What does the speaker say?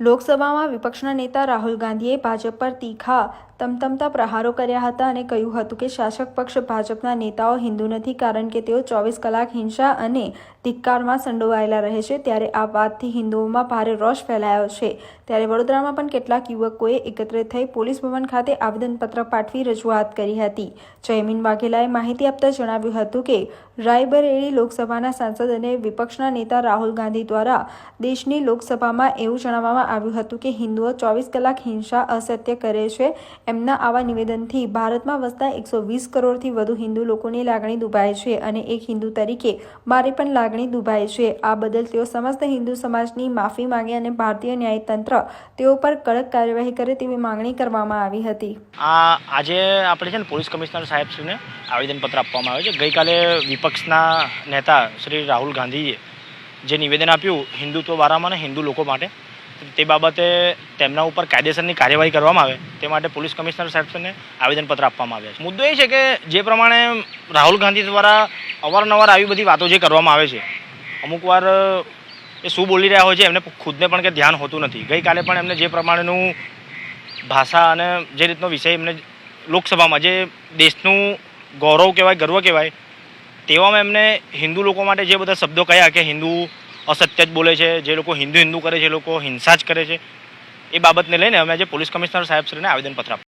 લોકસભામાં વિપક્ષના નેતા રાહુલ ગાંધીએ ભાજપ પર તીખા, તમતમતા પ્રહારો કર્યા હતા અને કહ્યું હતું કે શાસક પક્ષ ભાજપના નેતાઓ હિન્દુ નથી કારણ કે તેઓ ચોવીસ કલાક હિંસા અને ધિક્કારમાં સંડોવાયેલા રહે છે. ત્યારે આ વાતથી હિન્દુઓમાં ભારે રોષ ફેલાયો છે. ત્યારે વડોદરામાં પણ કેટલાક યુવકોએ એકત્રિત થઈ પોલીસ ભવન ખાતે આવેદનપત્ર પાઠવી રજૂઆત કરી હતી. જયમીન વાઘેલાએ માહિતી આપતા જણાવ્યું હતું કે, રાયબરેલી લોકસભાના સાંસદ અને વિપક્ષના નેતા રાહુલ ગાંધી દ્વારા દેશની લોકસભામાં એવું જણાવવામાં આવ્યું હતું કે, હિન્દુઓ ચોવીસ કલાક હિંસા અસત્ય કરે છે. એમના આવા નિવેદનથી ભારતમાં વસતા એકસો વીસ કરોડથી વધુ હિન્દુ લોકોની લાગણી દુભાય છે અને એક હિન્દુ તરીકે મારી પણ લાગણી દુભાય છે. આ બદલ તેઓ સમસ્ત હિન્દુ સમાજની માફી માંગે અને ભારતીય ન્યાયતંત્ર તેઓ પર કડક કાર્યવાહી કરે તેવી માંગણી કરવામાં આવી હતી. આ આજે આપણે છે ને પોલીસ કમિશનર સાહેબશ્રીને આવેદનપત્ર આપવામાં આવ્યું છે. ગઈકાલે વિપક્ષના નેતા શ્રી રાહુલ ગાંધીએ જે નિવેદન આપ્યું હિન્દુત્વ વારામાં અને હિન્દુ લોકો માટે, તે બાબતે તેમના ઉપર કાયદેસરની કાર્યવાહી કરવામાં આવે, તે માટે પોલીસ કમિશનર સાહેબને આવેદનપત્ર આપવામાં આવ્યા છે. મુદ્દો એ છે કે જે પ્રમાણે રાહુલ ગાંધી દ્વારા અવારનવાર આવી બધી વાતો જે કરવામાં આવે છે, અમુક વાર એ શું બોલી રહ્યા હોય છે એમને ખુદને પણ કે ધ્યાન હોતું નથી. ગઈકાલે પણ એમને જે પ્રમાણેનું ભાષા અને જે રીતનો વિષય એમને લોકસભામાં, જે દેશનું ગૌરવ કહેવાય, ગર્વ કહેવાય, તેવામાં એમને હિન્દુ લોકો માટે જે બધા શબ્દો કહ્યા કે હિન્દુ અસત્ય જ બોલે છે, જે લોકો હિન્દુ હિન્દુ કરે છે એ લોકો હિંસા જ કરે છે, એ બાબતને લઈને અમે આજે પોલીસ કમિશનર સાહેબ શ્રીને આવેદનપત્ર આપ્યું.